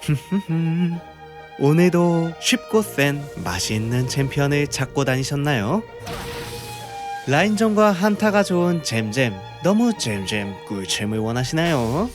오늘도 쉽고 센 맛있는 챔피언을 찾고 다니셨나요? 라인전과 한타가 좋은 잼잼 너무 잼잼 꿀잼을 원하시나요?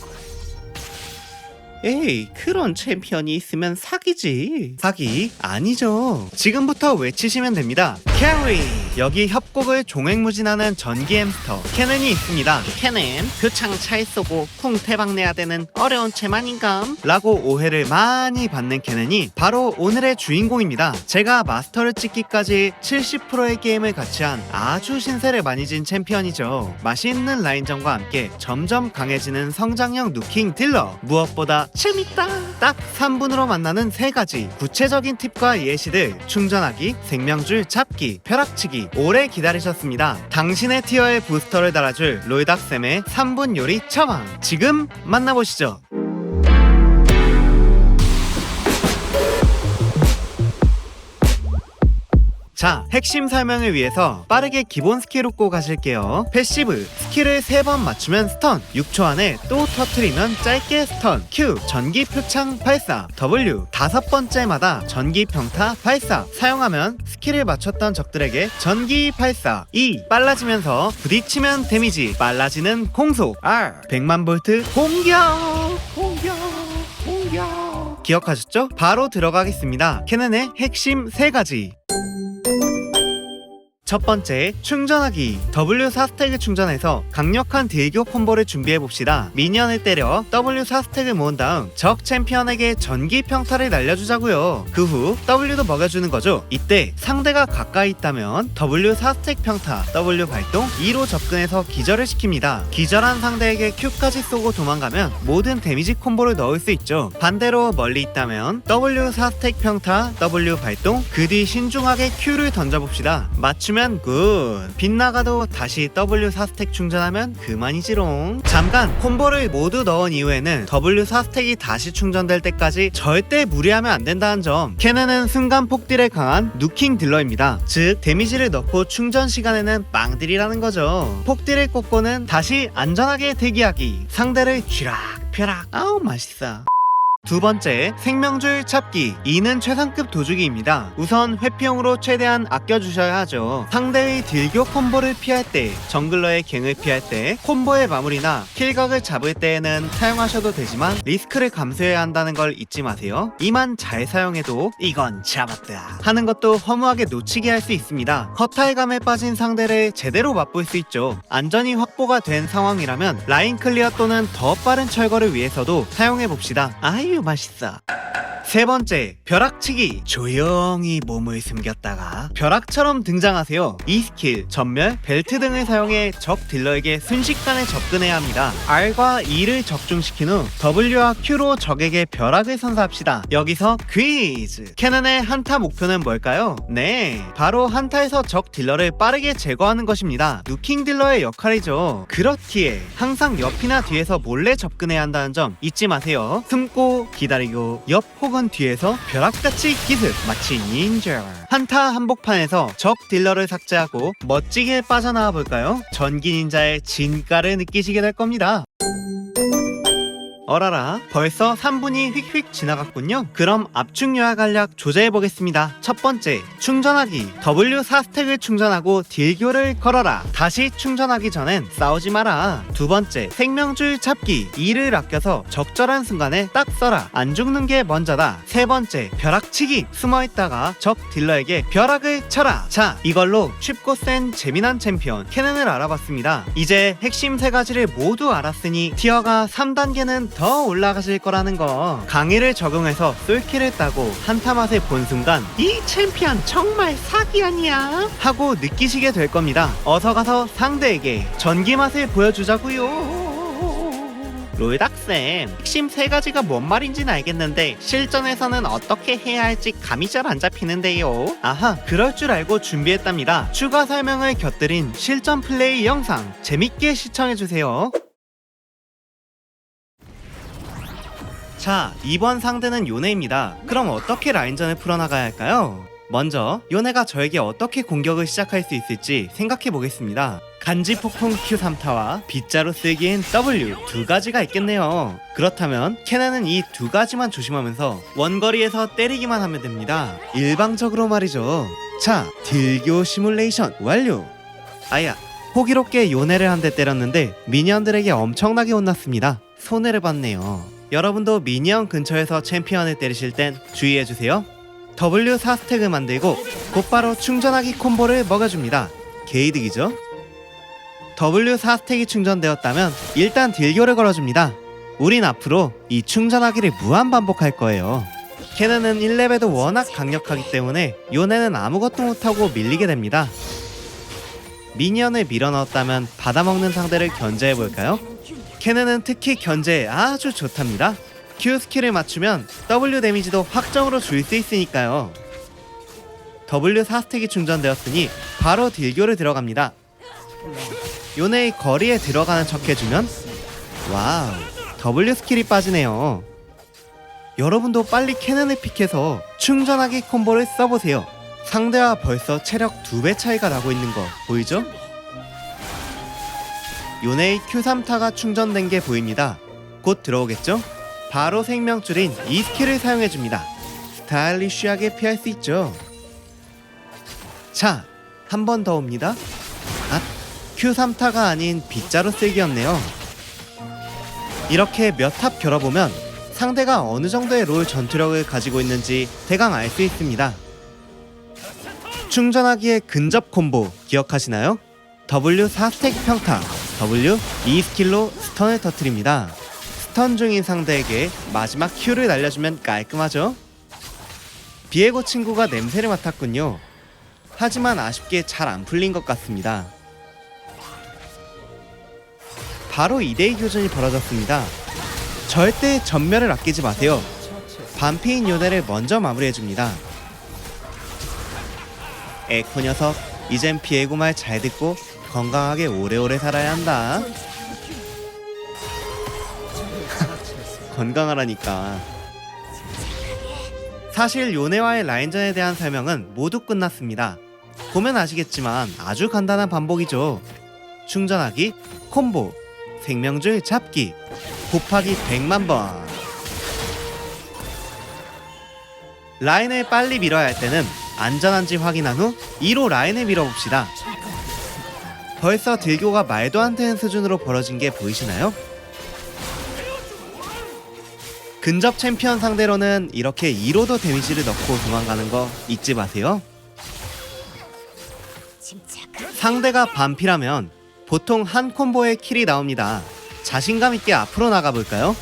에이 그런 챔피언이 있으면 사기지 사기 아니죠 지금부터 외치시면 됩니다 캐리 여기 협곡을 종횡무진하는 전기 햄스터 캐넨이 있습니다. 캐넨 표창 차에 쏘고 쿵 태박 내야 되는 어려운 챔 아닌감? 라고 오해를 많이 받는 캐넨이 바로 오늘의 주인공입니다. 제가 마스터를 찍기까지 70%의 게임을 같이 한 아주 신세를 많이 진 챔피언이죠. 맛있는 라인전과 함께 점점 강해지는 성장형 누킹 딜러. 무엇보다 재밌다. 딱 3분으로 만나는 세 가지 구체적인 팁과 예시들. 충전하기 생명줄 잡기 벼락치기 오래 기다리셨습니다. 당신의 티어에 부스터를 달아줄 로이닥쌤의 3분 요리 처방 지금 만나보시죠 자, 핵심 설명을 위해서 빠르게 기본 스킬 웃고 가실게요. 패시브, 스킬을 3번 맞추면 스턴, 6초 안에 또 터트리면 짧게 스턴, Q, 전기 표창 발사, W, 다섯 번째마다 전기 평타 발사, 사용하면 스킬을 맞췄던 적들에게 전기 발사, E, 빨라지면서 부딪히면 데미지, 빨라지는 공속, R, 100만 볼트 공격, 공격, 공격. 기억하셨죠? 바로 들어가겠습니다. 캐넨의 핵심 3가지. 첫 번째, 충전하기. W4 스택을 충전해서 강력한 딜교 콤보를 준비해 봅시다. 미니언을 때려 W4 스택을 모은 다음 적 챔피언에게 전기 평타를 날려주자고요. 그 후 W도 먹여주는 거죠. 이때 상대가 가까이 있다면 W4 스택 평타, W 발동 2로 접근해서 기절을 시킵니다. 기절한 상대에게 Q까지 쏘고 도망가면 모든 데미지 콤보를 넣을 수 있죠. 반대로 멀리 있다면 W4 스택 평타, W 발동 그 뒤 신중하게 Q를 던져봅시다. 맞 추면 굿. 빗나가도 다시 W4 스택 충전하면 그만이지롱. 잠깐 콤보를 모두 넣은 이후에는 W4 스택이 다시 충전될 때까지 절대 무리하면 안 된다는 점. 캐넨은 순간 폭딜에 강한 누킹 딜러입니다. 즉 데미지를 넣고 충전 시간에는 빵딜이라는 거죠. 폭딜을 꽂고는 다시 안전하게 대기하기. 상대를 쥐락 펴락 아우 맛있어. 두 번째, 생명줄 찾기. 이는 최상급 도주기입니다. 우선 회피용으로 최대한 아껴주셔야 하죠. 상대의 딜교 콤보를 피할 때, 정글러의 갱을 피할 때, 콤보의 마무리나 킬각을 잡을 때에는 사용하셔도 되지만 리스크를 감수해야 한다는 걸 잊지 마세요. 이만 잘 사용해도 이건 잡았다 하는 것도 허무하게 놓치게 할 수 있습니다. 허탈감에 빠진 상대를 제대로 맛볼 수 있죠. 안전이 확보가 된 상황이라면 라인 클리어 또는 더 빠른 철거를 위해서도 사용해 봅시다. 아유 맛있어. 세 번째, 벼락치기. 조용히 몸을 숨겼다가 벼락처럼 등장하세요. 이 스킬, 전멸, 벨트 등을 사용해 적 딜러에게 순식간에 접근해야 합니다. R과 E를 적중시킨 후 W와 Q로 적에게 벼락을 선사합시다. 여기서 퀴즈! 캐논의 한타 목표는 뭘까요? 네, 바로 한타에서 적 딜러를 빠르게 제거하는 것입니다. 누킹 딜러의 역할이죠. 그렇기에 항상 옆이나 뒤에서 몰래 접근해야 한다는 점 잊지 마세요. 숨고 기다리고 옆 혹은 뒤에서 벼락같이 기습 마치 닌자 한타 한복판에서 적 딜러를 삭제하고 멋지게 빠져나와 볼까요? 전기 닌자의 진가를 느끼시게 될 겁니다. 어라라 벌써 3분이 휙휙 지나갔군요. 그럼 압축 요하 간략 조제해 보겠습니다. 첫 번째 충전하기. W4 스택을 충전하고 딜교를 걸어라. 다시 충전하기 전엔 싸우지 마라. 두 번째 생명줄 잡기. 이를 아껴서 적절한 순간에 딱 써라. 안 죽는 게 먼저다. 세 번째 벼락치기. 숨어있다가 적 딜러에게 벼락을 쳐라. 자 이걸로 쉽고 센 재미난 챔피언 캐넨을 알아봤습니다. 이제 핵심 세 가지를 모두 알았으니 티어가 3단계는 더 올라가실 거라는 거. 강의를 적용해서 쏠키를 따고 한타 맛을 본 순간 이 챔피언 정말 사기 아니야? 하고 느끼시게 될 겁니다. 어서 가서 상대에게 전기 맛을 보여주자고요. 로이닥쌤 핵심 세 가지가 뭔 말인지는 알겠는데 실전에서는 어떻게 해야 할지 감이 잘 안 잡히는데요. 아하 그럴 줄 알고 준비했답니다. 추가 설명을 곁들인 실전 플레이 영상 재밌게 시청해주세요 자, 이번 상대는 요네입니다. 그럼 어떻게 라인전을 풀어나가야 할까요? 먼저 요네가 저에게 어떻게 공격을 시작할 수 있을지 생각해 보겠습니다. 간지 폭풍 Q3타와 빗자루 쓰기엔 W 두 가지가 있겠네요. 그렇다면 캐나는 이 두 가지만 조심하면서 원거리에서 때리기만 하면 됩니다. 일방적으로 말이죠. 자, 딜교 시뮬레이션 완료. 아야, 호기롭게 요네를 한 대 때렸는데 미니언들에게 엄청나게 혼났습니다. 손해를 봤네요. 여러분도 미니언 근처에서 챔피언을 때리실 땐 주의해주세요. W 4 스택을 만들고 곧바로 충전하기 콤보를 먹여줍니다. 게이득이죠? W 4 스택이 충전되었다면 일단 딜교를 걸어줍니다. 우린 앞으로 이 충전하기를 무한 반복할 거예요. 캐는은 1렙에도 워낙 강력하기 때문에 요네는 아무것도 못하고 밀리게 됩니다. 미니언을 밀어넣었다면 받아먹는 상대를 견제해볼까요? 캐는은 특히 견제에 아주 좋답니다. Q 스킬을 맞추면 W 데미지도 확정으로 줄 수 있으니까요. W 4스택이 충전되었으니 바로 딜교를 들어갑니다. 요네의 거리에 들어가는 척 해주면 와우 W 스킬이 빠지네요. 여러분도 빨리 캐논을 픽해서 충전하기 콤보를 써보세요. 상대와 벌써 체력 2배 차이가 나고 있는 거 보이죠? 요네의 Q3타가 충전된 게 보입니다. 곧 들어오겠죠? 바로 생명줄인 이 스킬을 사용해줍니다. 스타일리쉬하게 피할 수 있죠. 자, 한 번 더 옵니다. 아, Q3타가 아닌 빗자루 쓰기였네요. 이렇게 몇탑 겨뤄보면 상대가 어느 정도의 롤 전투력을 가지고 있는지 대강 알 수 있습니다. 충전하기의 근접 콤보 기억하시나요? W 4스택 평타, W 2스킬로 스턴을 터뜨립니다. 스턴 중인 상대에게 마지막 Q를 날려주면 깔끔하죠? 비에고 친구가 냄새를 맡았군요. 하지만 아쉽게 잘 안 풀린 것 같습니다. 바로 2대2 교전이 벌어졌습니다. 절대 전멸을 아끼지 마세요. 반피인 요네를 먼저 마무리해줍니다. 에코 녀석, 이젠 비에고 말 잘 듣고 건강하게 오래오래 살아야 한다. 건강하라니까. 사실 요네와의 라인전에 대한 설명은 모두 끝났습니다. 보면 아시겠지만 아주 간단한 반복이죠. 충전하기, 콤보, 생명줄 잡기, 곱하기 100만 번. 라인을 빨리 밀어야 할 때는 안전한지 확인한 후 2로 라인을 밀어봅시다. 벌써 딜교가 말도 안 되는 수준으로 벌어진 게 보이시나요? 근접 챔피언 상대로는 이렇게 2로도 데미지를 넣고 도망가는 거 잊지 마세요. 상대가 반피라면 보통 한 콤보에 킬이 나옵니다. 자신감 있게 앞으로 나가 볼까요?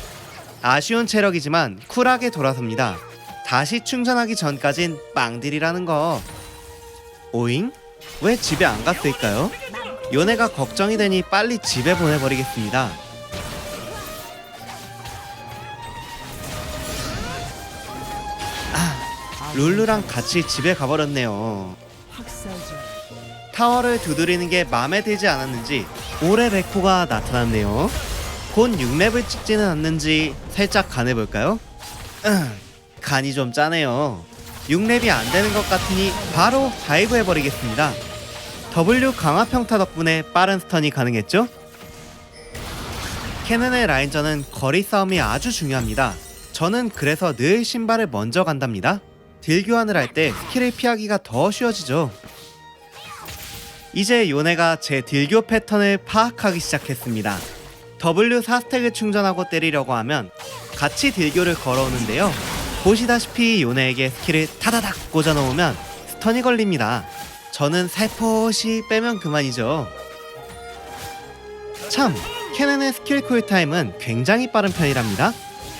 아쉬운 체력이지만 쿨하게 돌아섭니다. 다시 충전하기 전까진 빵딜이라는 거. 오잉? 왜 집에 안 갔을까요? 요네가 걱정이 되니 빨리 집에 보내버리겠습니다. 아, 룰루랑 같이 집에 가버렸네요. 타워를 두드리는 게 마음에 들지 않았는지 올해 레코가 나타났네요. 곧 6렙을 찍지는 않는지 살짝 간해볼까요? 음, 간이 좀 짜네요. 6렙이 안 되는 것 같으니 바로 다이브 해버리겠습니다. W 강화 평타 덕분에 빠른 스턴이 가능했죠? 캐넨의 라인전은 거리 싸움이 아주 중요합니다. 저는 그래서 늘 신발을 먼저 간답니다. 딜 교환을 할 때 스킬을 피하기가 더 쉬워지죠. 이제 요네가 제 딜교 패턴을 파악하기 시작했습니다. W 4스택을 충전하고 때리려고 하면 같이 딜교를 걸어오는데요. 보시다시피 요네에게 스킬을 타다닥 꽂아놓으면 스턴이 걸립니다. 저는 살포시 빼면 그만이죠. 참, 캐넨의 스킬 쿨타임은 굉장히 빠른 편이랍니다.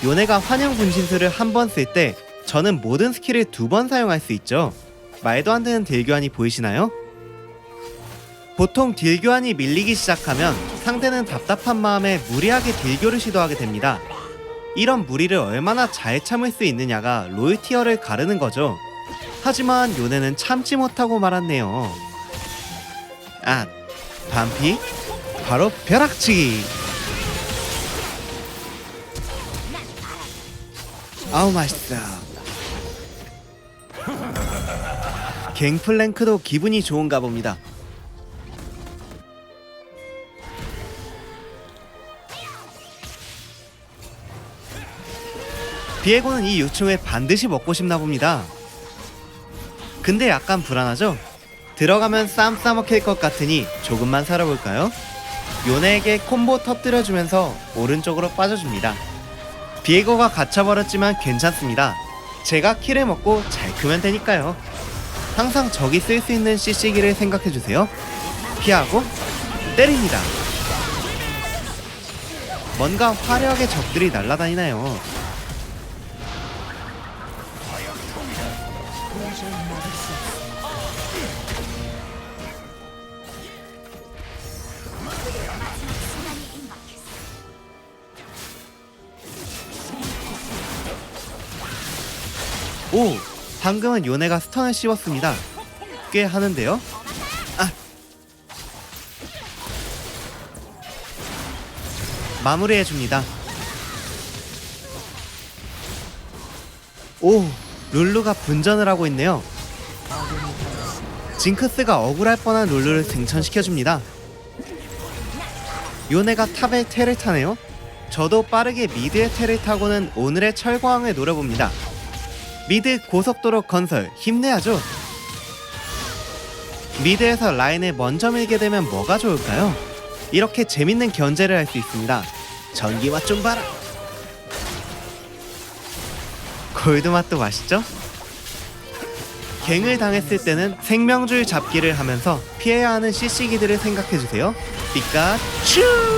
요네가 환영 분신술을 한 번 쓸 때 저는 모든 스킬을 두 번 사용할 수 있죠. 말도 안 되는 딜 교환이 보이시나요? 보통 딜 교환이 밀리기 시작하면 상대는 답답한 마음에 무리하게 딜교를 시도하게 됩니다. 이런 무리를 얼마나 잘 참을 수 있느냐가 롤 티어를 가르는 거죠. 하지만 요네는 참지 못하고 말았네요. 아, 반피? 바로 벼락치기! 아우 맛있다. 갱플랭크도 기분이 좋은가 봅니다. 비에고는 이 유충을 반드시 먹고 싶나 봅니다. 근데 약간 불안하죠? 들어가면 쌈 싸먹힐 것 같으니 조금만 살아볼까요? 요네에게 콤보 터뜨려주면서 오른쪽으로 빠져줍니다. 비에고가 갇혀버렸지만 괜찮습니다. 제가 킬을 먹고 잘 크면 되니까요. 항상 적이 쓸 수 있는 CC기를 생각해주세요. 피하고 때립니다. 뭔가 화려하게 적들이 날아다니나요. 오! 방금은 요네가 스턴을 씹었습니다. 꽤 하는데요? 아! 마무리해줍니다. 오! 룰루가 분전을 하고 있네요. 징크스가 억울할 뻔한 룰루를 승천시켜줍니다. 요네가 탑에 테를 타네요. 저도 빠르게 미드의 테를 타고는 오늘의 철거왕을 노려봅니다. 미드 고속도로 건설 힘내야죠. 미드에서 라인을 먼저 밀게 되면 뭐가 좋을까요? 이렇게 재밌는 견제를 할 수 있습니다. 전기 맛좀 봐라. 골드 맛도 맛있죠? 갱을 당했을 때는 생명줄 잡기를 하면서 피해야 하는 CC기들을 생각해 주세요. 피카츄!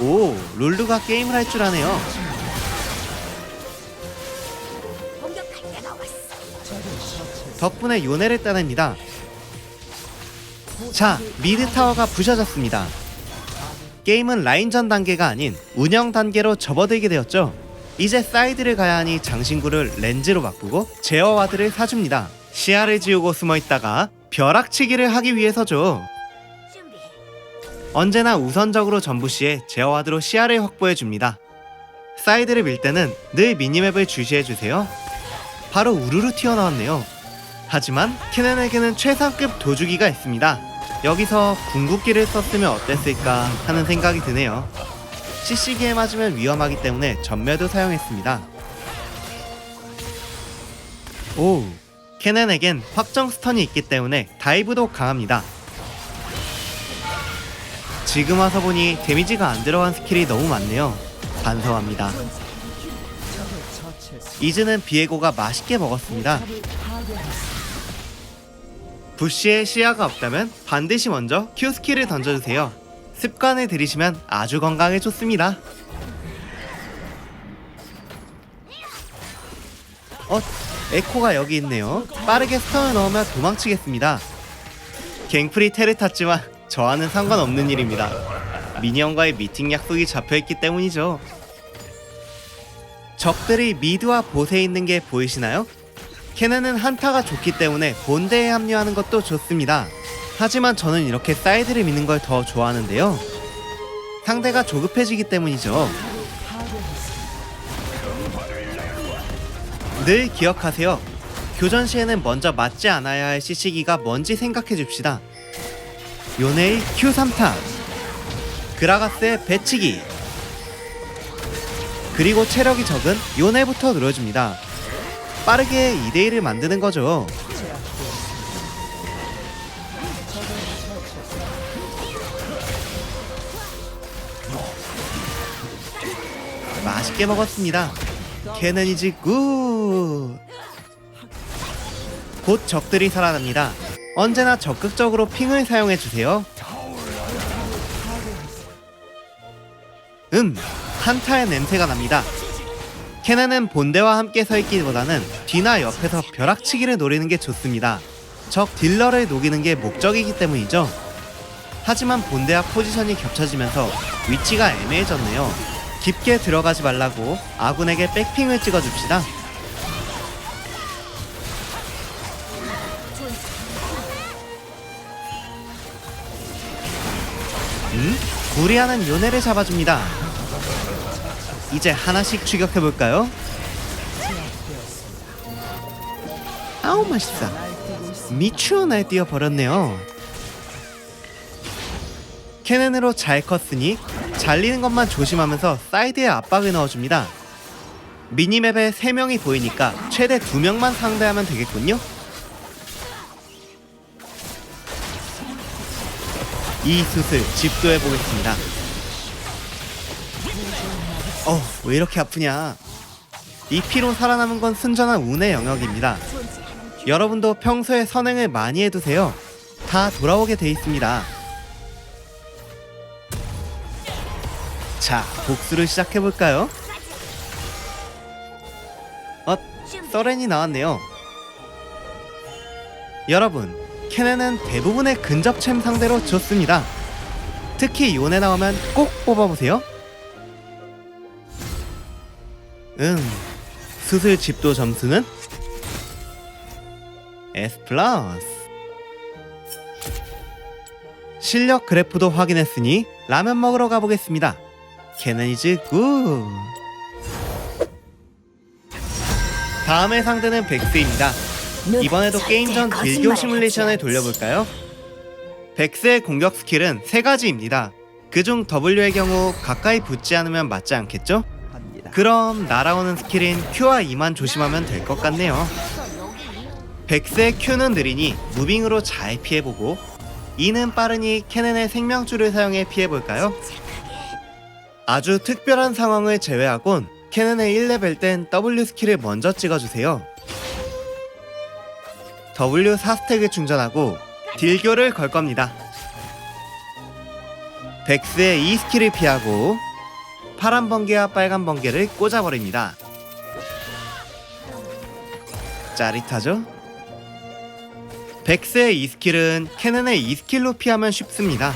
오, 룰루가 게임을 할 줄 아네요. 덕분에 요네를 따냅니다. 자, 미드 타워가 부셔졌습니다. 게임은 라인전 단계가 아닌 운영 단계로 접어들게 되었죠. 이제 사이드를 가야 하니 장신구를 렌즈로 바꾸고 제어 와드를 사줍니다. 시야를 지우고 숨어 있다가 벼락치기를 하기 위해서죠. 언제나 우선적으로 전부시에 제어 와드로 시야를 확보해 줍니다. 사이드를 밀 때는 늘 미니맵을 주시해 주세요. 바로 우르르 튀어나왔네요. 하지만 캐넨에게는 최상급 도주기가 있습니다. 여기서 궁극기를 썼으면 어땠을까 하는 생각이 드네요. CC기에 맞으면 위험하기 때문에 전멸도 사용했습니다. 오, 캐넨에겐 확정 스턴이 있기 때문에 다이브도 강합니다. 지금 와서 보니 데미지가 안 들어간 스킬이 너무 많네요. 반성합니다. 이즈는 비에고가 맛있게 먹었습니다. 부시에 시야가 없다면 반드시 먼저 Q 스킬을 던져주세요. 습관을 들이시면 아주 건강에 좋습니다. 어, 에코가 여기 있네요. 빠르게 스턴을 넣으면 도망치겠습니다. 갱프리 테를 탔지만 저와는 상관없는 일입니다. 미니언과의 미팅 약속이 잡혀있기 때문이죠. 적들이 미드와 보스에 있는 게 보이시나요? 캐넨은 한타가 좋기 때문에 본대에 합류하는 것도 좋습니다. 하지만 저는 이렇게 사이드를 미는 걸 더 좋아하는데요. 상대가 조급해지기 때문이죠. 늘 기억하세요. 교전 시에는 먼저 맞지 않아야 할 CC기가 뭔지 생각해 줍시다. 요네의 Q3타 그라가스의 배치기 그리고 체력이 적은 요네부터 늘어줍니다. 빠르게 2대1을 만드는 거죠. 맛있게 먹었습니다. 캐넌이지 굿. 곧 적들이 살아납니다. 언제나 적극적으로 핑을 사용해 주세요. 음, 한타의 냄새가 납니다. 캐나는 본대와 함께 서 있기보다는 뒤나 옆에서 벼락치기를 노리는 게 좋습니다. 적 딜러를 녹이는 게 목적이기 때문이죠. 하지만 본대와 포지션이 겹쳐지면서 위치가 애매해졌네요. 깊게 들어가지 말라고 아군에게 백핑을 찍어줍시다. 음? 무리하는 요네를 잡아줍니다. 이제 하나씩 추격해볼까요? 아우 맛있어. 미추어 날뛰어 버렸네요. 캐넨으로 잘 컸으니 잘리는 것만 조심하면서 사이드에 압박을 넣어줍니다. 미니맵에 3명이 보이니까 최대 2명만 상대하면 되겠군요. 이 수술 집도해 보겠습니다. 어, 왜 이렇게 아프냐? 이 피로 살아남은 건 순전한 운의 영역입니다. 여러분도 평소에 선행을 많이 해두세요. 다 돌아오게 돼 있습니다. 자, 복수를 시작해 볼까요? 어. 서렌이 나왔네요. 여러분, 캐넨은 대부분의 근접챔 상대로 좋습니다. 특히 요네 나오면 꼭 뽑아보세요. 음, 수술 집도 점수는 S 플러스. 실력 그래프도 확인했으니 라면 먹으러 가보겠습니다. 캐넨이즈 굿. 다음의 상대는 백스입니다. 누가 이번에도 게임 전 하지 시뮬레이션을. 돌려볼까요? 백스의 공격 스킬은 세 가지입니다. 그중 W의 경우 가까이 붙지 않으면 맞지 않겠죠? 그럼 날아오는 스킬인 Q와 E만 조심하면 될 것 같네요. 백스의 Q는 느리니 무빙으로 잘 피해보고 E는 빠르니 캐넨의 생명줄을 사용해 피해볼까요? 아주 특별한 상황을 제외하곤 캐넨의 1레벨 땐 W 스킬을 먼저 찍어주세요. W 4스택을 충전하고 딜교를 걸 겁니다. 백스의 E 스킬을 피하고 파란 번개와 빨간 번개를 꽂아버립니다. 짜릿하죠? 백스의 E 스킬은 캐넨의 E 스킬로 피하면 쉽습니다.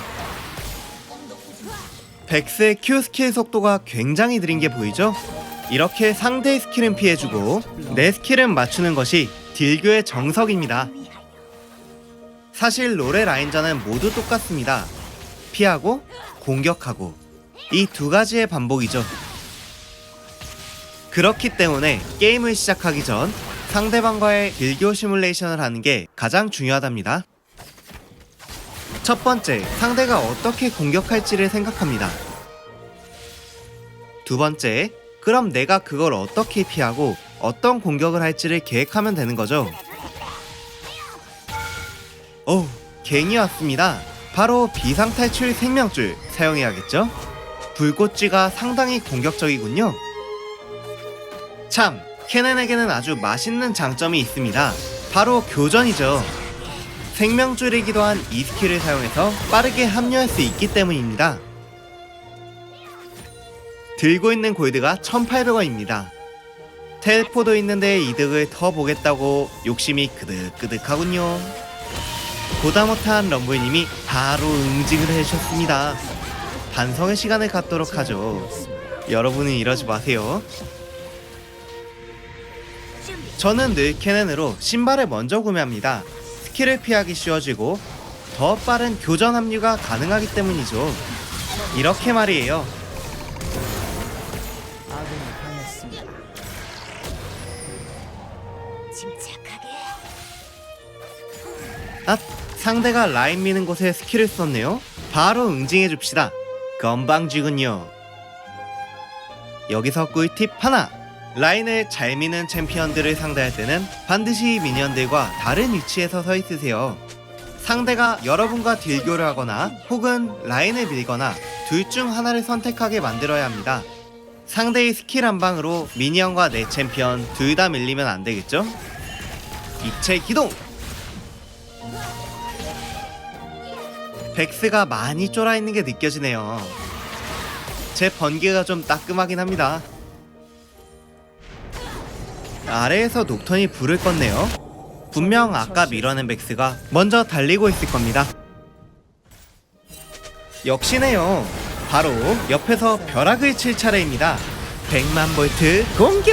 백스의 Q 스킬 속도가 굉장히 느린 게 보이죠? 이렇게 상대의 스킬은 피해주고 내 스킬은 맞추는 것이 딜교의 정석입니다. 사실 롤의 라인전은 모두 똑같습니다. 피하고 공격하고 이 두 가지의 반복이죠. 그렇기 때문에 게임을 시작하기 전 상대방과의 딜교 시뮬레이션을 하는 게 가장 중요하답니다. 첫 번째, 상대가 어떻게 공격할지를 생각합니다. 두 번째, 그럼 내가 그걸 어떻게 피하고 어떤 공격을 할지를 계획하면 되는 거죠. 오, 갱이 왔습니다. 바로 비상탈출 생명줄 사용해야겠죠? 불꽃쥐가 상당히 공격적이군요. 참, 캐넨에게는 아주 맛있는 장점이 있습니다. 바로 교전이죠. 생명줄이기도 한 이 스킬을 사용해서 빠르게 합류할 수 있기 때문입니다. 들고 있는 골드가 1800원입니다. 텔포도 있는데 이득을 더 보겠다고 욕심이 그득그득하군요. 보다 못한 럼블님이 바로 응징을 해주셨습니다. 반성의 시간을 갖도록 하죠. 여러분은 이러지 마세요. 저는 늘 캐넨으로 신발을 먼저 구매합니다. 스킬을 피하기 쉬워지고 더 빠른 교전 합류가 가능하기 때문이죠. 이렇게 말이에요. 상대가 라인 미는 곳에 스킬을 썼네요. 바로 응징해 줍시다. 건방지군요. 여기서 꿀팁 하나. 라인을 잘 미는 챔피언들을 상대할 때는 반드시 미니언들과 다른 위치에서 서 있으세요. 상대가 여러분과 딜교를 하거나 혹은 라인을 밀거나 둘 중 하나를 선택하게 만들어야 합니다. 상대의 스킬 한 방으로 미니언과 내 챔피언 둘 다 밀리면 안 되겠죠? 입체 기동! 백스가 많이 쫄아 있는 게 느껴지네요. 제 번개가 좀 따끔하긴 합니다. 아래에서 녹턴이 불을 껐네요. 분명 아까 밀어낸 백스가 먼저 달리고 있을 겁니다. 역시네요. 바로 옆에서 벼락을 칠 차례입니다. 100만 볼트 공격!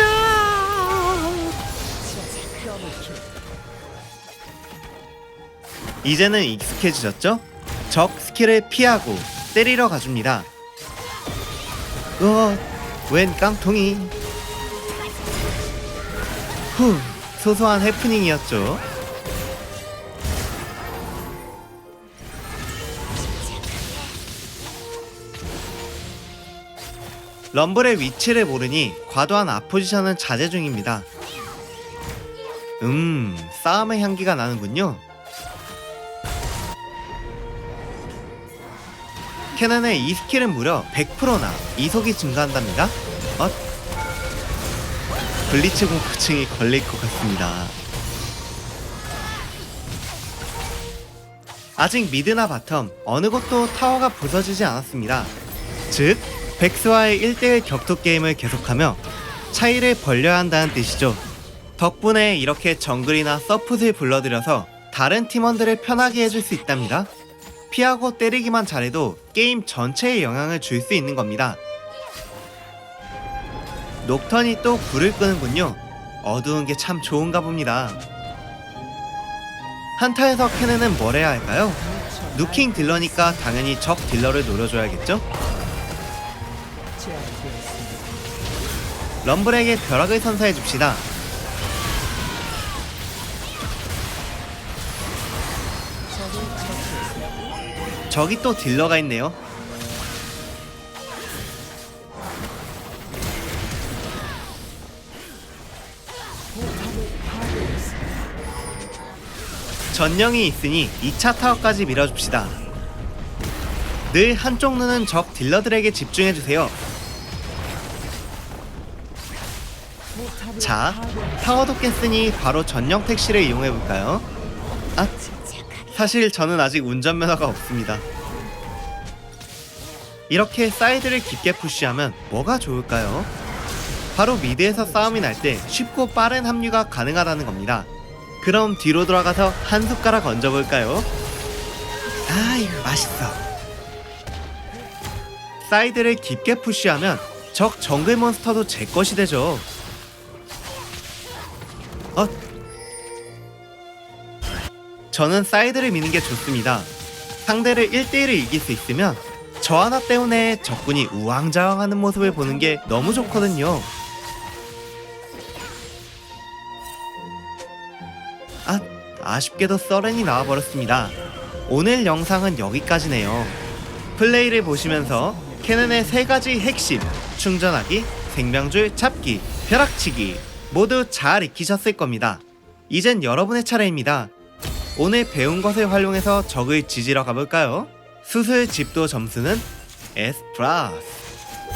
이제는 익숙해지셨죠? 적 스킬을 피하고 때리러 가줍니다. 으어, 웬 깡통이. 후, 소소한 해프닝이었죠. 럼블의 위치를 모르니 과도한 앞포지션은 자제 중입니다. 음, 싸움의 향기가 나는군요. 캐논의 이 스킬은 무려 100%나 이속이 증가한답니다. 엇? 블리츠 공포증이 걸릴 것 같습니다. 아직 미드나 바텀 어느 곳도 타워가 부서지지 않았습니다. 즉, 백스와의 1대1 격투 게임을 계속하며 차이를 벌려야 한다는 뜻이죠. 덕분에 이렇게 정글이나 서폿을 불러들여서 다른 팀원들을 편하게 해줄 수 있답니다. 피하고 때리기만 잘해도 게임 전체에 영향을 줄 수 있는 겁니다. 녹턴이 또 불을 끄는군요. 어두운 게 참 좋은가 봅니다. 한타에서 캐넨은 뭘 해야 할까요? 누킹 딜러니까 당연히 적 딜러를 노려줘야겠죠? 럼블에게 벼락을 선사해 줍시다. 저기 또 딜러가 있네요. 전령이 있으니 2차 타워까지 밀어줍시다. 늘 한쪽 눈은 적 딜러들에게 집중해주세요. 자, 타워도 깼으니 바로 전령 택시를 이용해볼까요? 사실 저는 아직 운전면허가 없습니다. 이렇게 사이드를 깊게 푸시하면 뭐가 좋을까요? 바로 미드에서 싸움이 날 때 쉽고 빠른 합류가 가능하다는 겁니다. 그럼 뒤로 돌아가서 한 숟가락 얹어볼까요? 아, 이거 맛있어. 사이드를 깊게 푸시하면 적 정글 몬스터도 제 것이 되죠. 어, 저는 사이드를 미는 게 좋습니다. 상대를 1대1을 이길 수 있으면 저 하나 때문에 적군이 우왕좌왕하는 모습을 보는 게 너무 좋거든요. 아, 아쉽게도 서렌이 나와버렸습니다. 오늘 영상은 여기까지네요. 플레이를 보시면서 캐논의 세 가지 핵심, 충전하기, 생명줄 잡기, 벼락치기 모두 잘 익히셨을 겁니다. 이젠 여러분의 차례입니다. 오늘 배운 것을 활용해서 적을 지지러 가볼까요? 수술 집도 점수는 S 플러스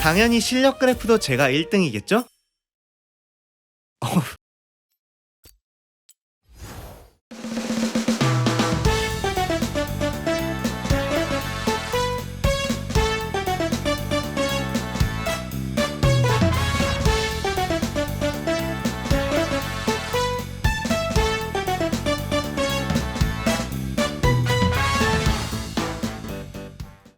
당연히 실력 그래프도 제가 1등이겠죠? 어,